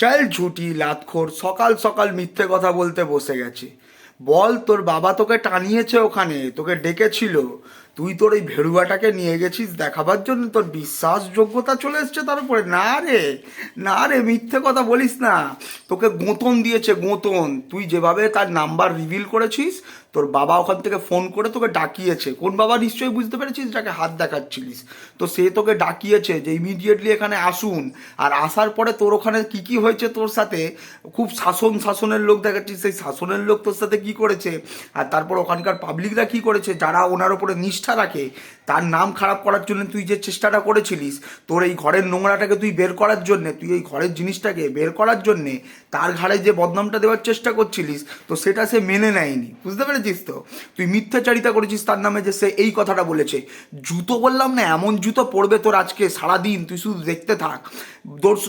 চল ঝুটি, লাতখোর, সকাল সকাল মিথ্যে কথা বলতে বসে গেছে। বল, তোর বাবা তোকে টানিয়েছে ওখানে, তোকে ডেকেছিল। তুই তোর এই ভেড়ুয়াটাকে নিয়ে গেছিস দেখাবার জন্য? তোর বিশ্বাসযোগ্যতা চলে এসছে তার উপরে। না রে না রে, মিথ্যে কথা বলিস না। তোকে গোতন দিয়েছে, গোতন। তুই যেভাবে তার নাম্বার রিভিল করেছিস, তোর বাবা ওখান থেকে ফোন করে তোকে ডাকিয়েছে। কোন বাবা নিশ্চয়ই বুঝতে পেরেছিস? যাকে হাত দেখাচ্ছিলিস। তো সে তোকে ডাকিয়েছে যে ইমিডিয়েটলি এখানে আসুন। আর আসার পরে তোর ওখানে কি কি হয়েছে তোর সাথে? খুব শাসন, শাসনের লোক দেখাচ্ছিস। সেই শাসনের লোক তোর সাথে কি করেছে? আর তারপর ওখানকার পাবলিকরা কি করেছে? যারা ওনার ওপরে নিষ্ঠা রাখে। তার নাম খারাপ করার জন্য তুই যে চেষ্টাটা করেছিলিস, তোর এই ঘরের নোংরাটাকে তুই বের করার জন্যে, তুই এই ঘরের জিনিসটাকে বের করার জন্যে, তার ঘাড়ে যে বদনামটা দেওয়ার চেষ্টা করছিলিস, তো সেটা সে মেনে নেয়নি। বুঝতে পেরেছিস তো? তুই মিথ্যাচারিতা করেছিস তার নামে যে সে এই কথাটা বলেছে। জুতো বললাম না, এমন জুতো পড়বে তোর আজকে, সারাদিন। তুই শুধু দেখতে থাক।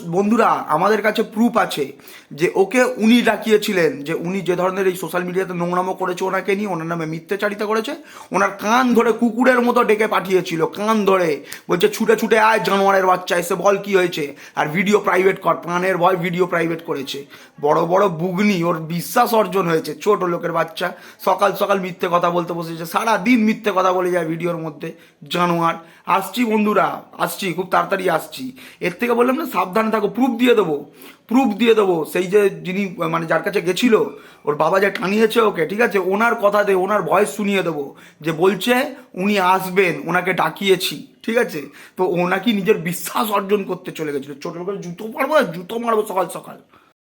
বন্ধুরা, আমাদের কাছে প্রুফ আছে যে ওকে উনি ডাকিয়েছিলেন, যে উনি যে ধরনের এই সোশ্যাল মিডিয়াতে নোংরামো করেছে, ওনাকে নিয়ে, ওনার নামে মিথ্যাচারিতা করেছে, ওনার কান ধরে কুকুরের মতো ডেকে পাঠিয়েছিল, কান ধরে। বলছে, ছুটে ছুটে আয় জানোয়ারের বাচ্চা, এসে বল কি হয়েছে? আর ভিডিও প্রাইভেট কর, প্রাণের ভয় ভিডিও প্রাইভেট করেছে। বড় বড় বুগনি, ওর বিশ্বাস অর্জন হয়েছে। ছোট লোকের বাচ্চা, সকাল সকাল মিথ্যে কথা বলতে বসেছে। সারা দিন মিথ্যে কথা বলে যায় ভিডিওর মধ্যে, জানোয়ার। আসছি বন্ধুরা, আসছি, খুব তাড়াতাড়ি আসছি। এর থেকে বললাম না, সাবধানে থাকো প্রুফ দিয়ে দেবো। প্রুফ দিয়ে দেবো। সেই যে যিনি মানে যার কাছে গেছিল, ওর বাবা যে টানিয়েছে ওকে, ঠিক আছে? ওনার কথা দে ওনার ভয়েস শুনিয়ে দেবো। যে বলছে উনি আসবেন ওনাকে ডাকিয়েছি, ঠিক আছে? তো ওনাকে নিজের বিশ্বাস অর্জন করতে চলে গেছিল। ছোটবেলায় জুতো মারবো জুতো মারবো সকাল সকাল।